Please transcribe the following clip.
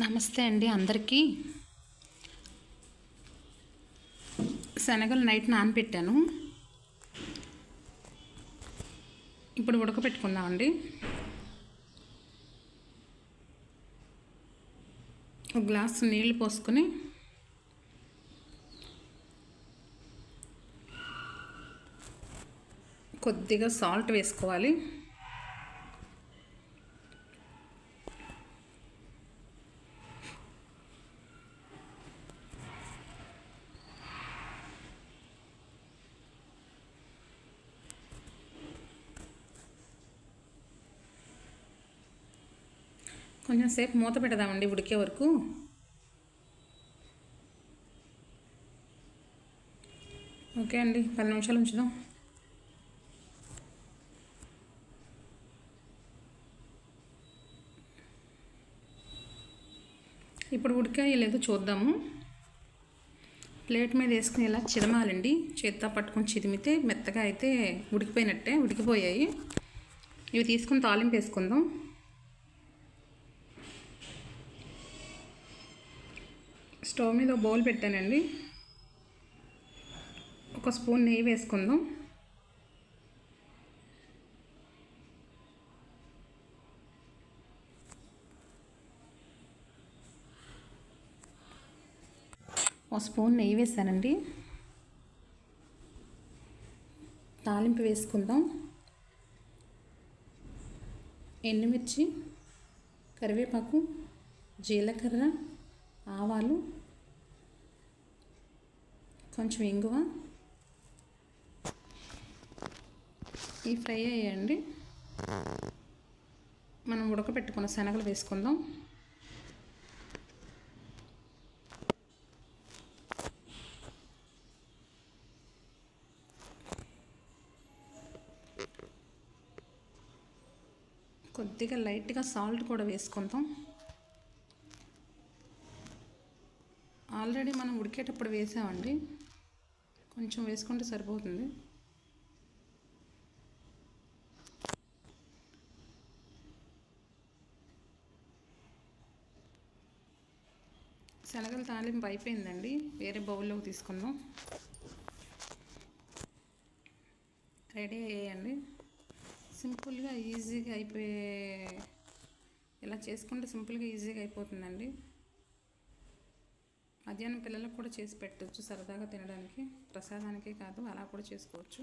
నమస్తే అండి అందరికీ. శనగలు నైట్ నానబెట్టాను ఇప్పుడు ఉడకపెట్టుకుందామండి. ఒక గ్లాసు నీళ్ళు పోసుకొని కొద్దిగా సాల్ట్ వేసుకోవాలి. కొంచెం సేపు మూత పెడదామండి ఉడికే వరకు. ఓకే అండి పది నిమిషాలు ఉంచుదాం. ఇప్పుడు ఉడికాయో లేదో చూద్దాము. ప్లేట్ మీద వేసుకుని ఇలా చిదమాలండి. చేత్తో పట్టుకొని చిదిమితే మెత్తగా అయితే ఉడికిపోయినట్టే ఉడికిపోయాయి. ఇవి తీసుకుని తాలింపు వేసుకుందాం. స్టవ్ మీద బౌల్ పెట్టానండి. ఒక స్పూన్ నెయ్యి వేసుకుందాం. ఒక స్పూన్ నెయ్యి వేసానండి. తాలింపు వేసుకుందాం. ఎండుమిర్చి కరివేపాకు జీలకర్ర ఆవాలు కొంచెం ఇంగువ. ఈ ఫ్రై అయ్యండి మనం ఉడకబెట్టుకున్న శనగలు వేసుకుందాం. కొద్దిగా లైట్గా సాల్ట్ కూడా వేసుకుందాం. ఆల్రెడీ మనం ఉడికేటప్పుడు వేసామండి. కొంచెం వేసుకుంటే సరిపోతుంది. శనగలు తాలింపు అయిపోయిందండి. వేరే బౌల్లోకి తీసుకుందాం. రెడీ అయ్యాయండి. సింపుల్గా ఈజీగా అయిపోయే ఇలా చేసుకుంటే సింపుల్గా ఈజీగా అయిపోతుందండి. మధ్యాహ్నం పిల్లలకు కూడా చేసి పెట్టవచ్చు సరదాగా తినడానికి ప్రసాదానికే కాదు అలా కూడా చేసుకోవచ్చు.